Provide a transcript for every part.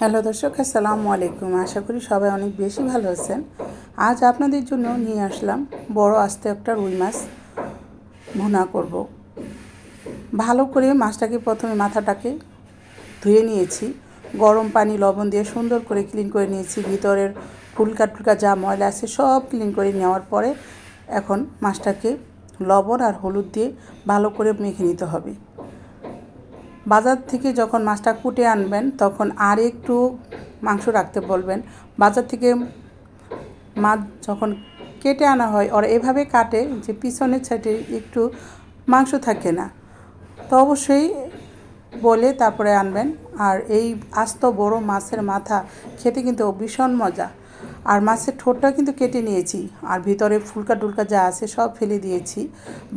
Hello দর্শক, আসসালামু আলাইকুম। আশা করি সবাই অনেক বেশি ভালো আছেন। আজ আপনাদের জন্য নিয়ে আসলাম বড় আস্তে একটা রুই মাছ ভুনা করব। ভালো করে মাছটাকে প্রথমে মাথাটাকে ধুয়ে নিয়েছি। গরম পানি, লবণ দিয়ে সুন্দর করে ক্লিন করে নিয়েছি। ভিতরের ফুলকা টুলকা যা ময়লা আছে সব ক্লিন করে নেওয়ার পরে এখন মাছটাকে লবণ আর হলুদ দিয়ে ভালো করে মেখে নিতে হবে। বাজার থেকে যখন মাছটা কুটে আনবেন, তখন আর একটু মাংস রাখতে বলবেন। বাজার থেকে মাছ যখন কেটে আনা হয়, ওরা এভাবে কাটে যে পিছনের সাইডে একটু মাংস থাকে না। তো অবশ্যই বলে তারপরে আনবেন। আর এই আস্ত বড় মাছের মাথা খেতে কিন্তু ভীষণ মজা। আর মাছের ঠোঁটটা কিন্তু কেটে নিয়েছি। আর ভিতরে ফুলকা টুলকা যা আছে সব ফেলে দিয়েছি।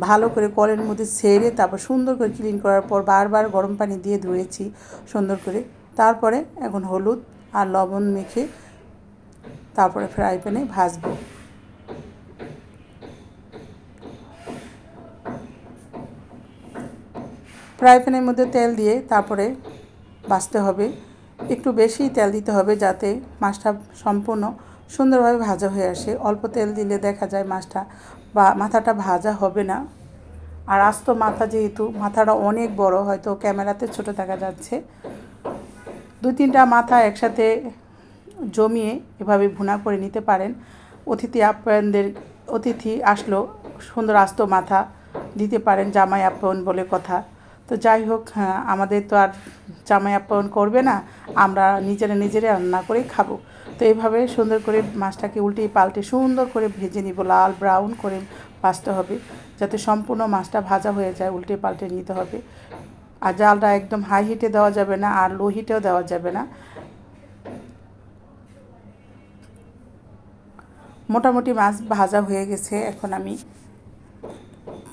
ভালো করে কলের মধ্যে ছেড়ে তারপর সুন্দর করে ক্লিন করার পর বারবার গরম পানি দিয়ে ধুয়েছি সুন্দর করে। তারপরে এখন হলুদ আর লবণ মেখে তারপরে ফ্রাই প্যানে ভাজবো। ফ্রাই প্যানের মধ্যে তেল দিয়ে তারপরে বাছতে হবে। একটু বেশি তেল দিতে হবে যাতে মাছটা সম্পূর্ণ সুন্দরভাবে ভাজা হয়ে আসে। অল্প তেল দিলে দেখা যায় মাছটা বা মাথাটা ভাজা হবে না। আর আস্ত মাথা যেহেতু, মাথাটা অনেক বড়, হয়তো ক্যামেরাতে ছোট দেখা যাচ্ছে। দু তিনটা মাথা একসাথে জমিয়ে এভাবে ভুনা করে নিতে পারেন। অতিথি আপ্যায়নদের, অতিথি আসলো সুন্দর আস্ত মাথা দিতে পারেন জামাই আপ্যায়ন বলে কথা। তো যাই হোক হ্যাঁ আমাদের তো আর জামাই আপ্যায়ন করবে না, আমরা নিজেরা নিজেরা রান্না করে খাব। তো এইভাবে সুন্দর করে মাছটাকে উল্টে পাল্টে সুন্দর করে ভেজে নিব, লাল ব্রাউন করে ভাজতে হবে। যাতে সম্পূর্ণ মাছটা ভাজা হয়ে যায়, উল্টে পাল্টে নিতে হবে। আর জালটা একদম হাই হিটে দেওয়া যাবে না, আর লো হিটেও দেওয়া যাবে না। মোটামুটি মাছ ভাজা হয়ে গেছে। এখন আমি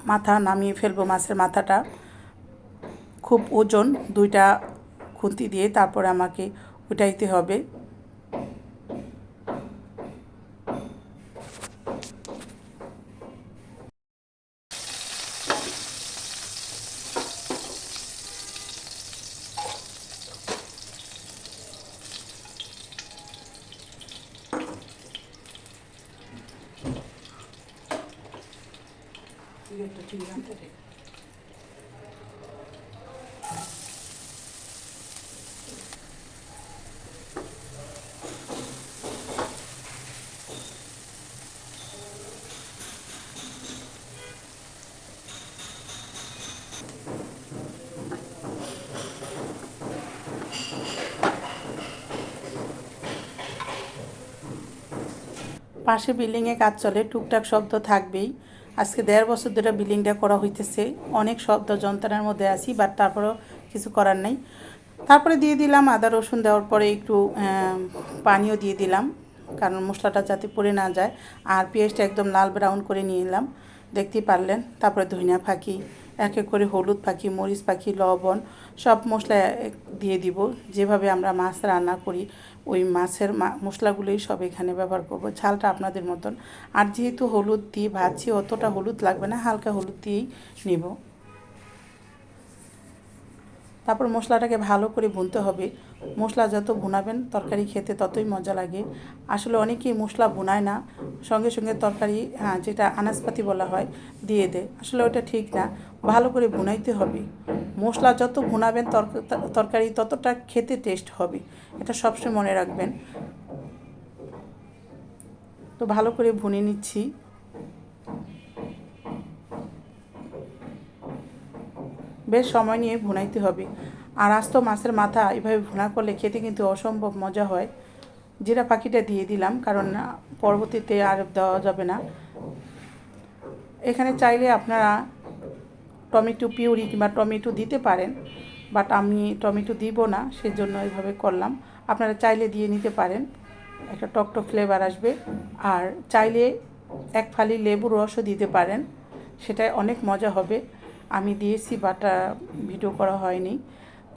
মাথা নামিয়ে ফেলব মাছের মাথাটা। খুব ওজন, দুইটা খুন্তি দিয়ে তারপরে আমাকে উঠাইতে হবে। পাশে বিল্ডিংয়ে কাজ চলে টুকটাক শব্দ থাকবেই। আজকে দেড় বছর ধরে বিল্ডিংটা করা হইতেছে। অনেক শব্দ যন্ত্রণার মধ্যে আছি বাট তারপরেও কিছু করার নেই। তারপরে দিয়ে দিলাম আদা, রসুন দেওয়ার পরে একটু পানিও দিয়ে দিলাম, কারণ মশলাটা যাতে পড়ে না যায়। আর পেঁয়াজটা একদম লাল ব্রাউন করে নিয়ে এলাম, দেখতেই পারলেন। তারপরে ধনিয়া ফাঁকি এক এক করে হলুদ পাখি, মরিচ পাখি, লবণ, সব মশলা দিয়ে দিব। যেভাবে আমরা মাছ রান্না করি ওই মাছের মশলাগুলোই সব এখানে ব্যবহার করব। ঝালটা আপনাদের মতন। আর যেহেতু হলুদ দিয়ে ভাজছি, অতটা হলুদ লাগবে না, হালকা হলুদ দিয়েই নিব। তারপর মশলাটাকে ভালো করে ভুনতে হবে। মশলা যত ভুনাবেন তরকারি খেতে ততই মজা লাগে। আসলে অনেকেই মশলা ভুনায় না, সঙ্গে সঙ্গে তরকারি হ্যাঁ যেটা আনাজপাতি বলা হয়, দিয়ে দেয়। আসলে ওটা ঠিক না। ভালো করে ভুনাইতে হবে। মশলা যত ভুনাবেন তরকারি ততটা খেতে টেস্ট হবে। এটা সবসময় মনে রাখবেন। তো ভালো করে ভুনে নিচ্ছি। বেশ সময় নিয়ে ভুনাইতে হবে। আর আস্ত মাছের মাথা এভাবে ভুনা করলে খেতে কিন্তু অসম্ভব মজা হয়। জিরা পাখিটা দিয়ে দিলাম, কারণ পরবর্তীতে আর দেওয়া যাবে না। এখানে চাইলে আপনারা টমেটো পিউরি কিংবা টমেটো দিতে পারেন বাট আমি টমেটো দিব না, সেজন্য এইভাবে করলাম। আপনারা চাইলে দিয়ে নিতে পারেন, একটা টকটক ফ্লেভার আসবে। আর চাইলে এক ফালি লেবুর রসও দিতে পারেন, সেটাই অনেক মজা হবে। আমি দিয়েছি বাট ভিডিও করা হয়নি।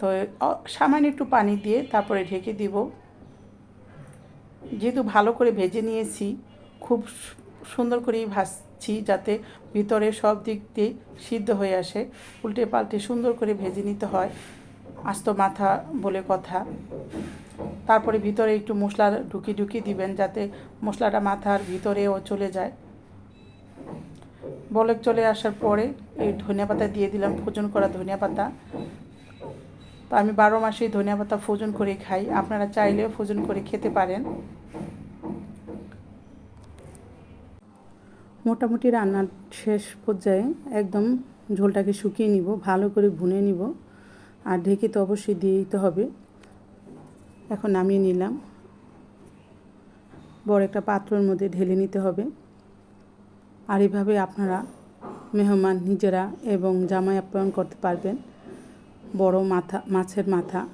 তো সামান্য একটু পানি দিয়ে তারপরে ঢেকে দিব। যেহেতু ভালো করে ভেজে নিয়েছি, খুব সুন্দর করেই ভাজছি যাতে ভিতরে সব দিক দিয়ে সিদ্ধ হয়ে আসে। উল্টে পাল্টে সুন্দর করে ভেজে নিতে হয়। আস্ত মাথা বলে কথা। তারপরে ভিতরে একটু মশলা ঢুকি ঢুকি দিবেন যাতে মশলাটা মাথার ভিতরেও চলে যায়। বলক চলে আসার পরে এই ধনিয়া পাতা দিয়ে দিলাম ফোজন করা ধনিয়া পাতা। তো আমি বারো মাসেই ধনিয়া পাতা ফোজন করে খাই। আপনারা চাইলেও ফোজন করে খেতে পারেন। মোটামুটি রান্নার শেষ পর্যায়ে একদম ঝোলটাকে শুকিয়ে নিব, ভালো করে ভুনে নিব। আর ঢেকে তো অবশ্যই দিয়ে দিতে হবে। এখন নামিয়ে নিলাম। বড় একটা পাত্রের মধ্যে ঢেলে নিতে হবে। আর এভাবে আপনারা মেহমান নিজেরা এবং জামাই আপ্যায়ন করতে পারবেন। বড় মাথা, মাছের মাথা,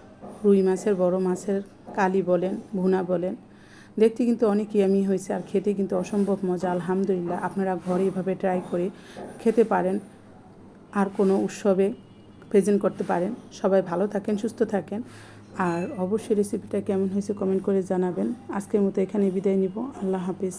রুই মাছের, বড় মাছের কালি বলেন, ভুনা বলেন। দেখতে কিন্তু অনেক ইয়ামি হয়েছে আর খেতে কিন্তু অসম্ভব মজা, আলহামদুলিল্লাহ। আপনারা ঘরে এভাবে ট্রাই করে খেতে পারেন, আর কোনো উৎসবে প্রেজেন্ট করতে পারেন। সবাই ভালো থাকেন, সুস্থ থাকেন, আর অবশ্যই রেসিপিটা কেমন হয়েছে কমেন্ট করে জানাবেন। আজকের মতো এখানে বিদায় নিব। আল্লাহ হাফিজ।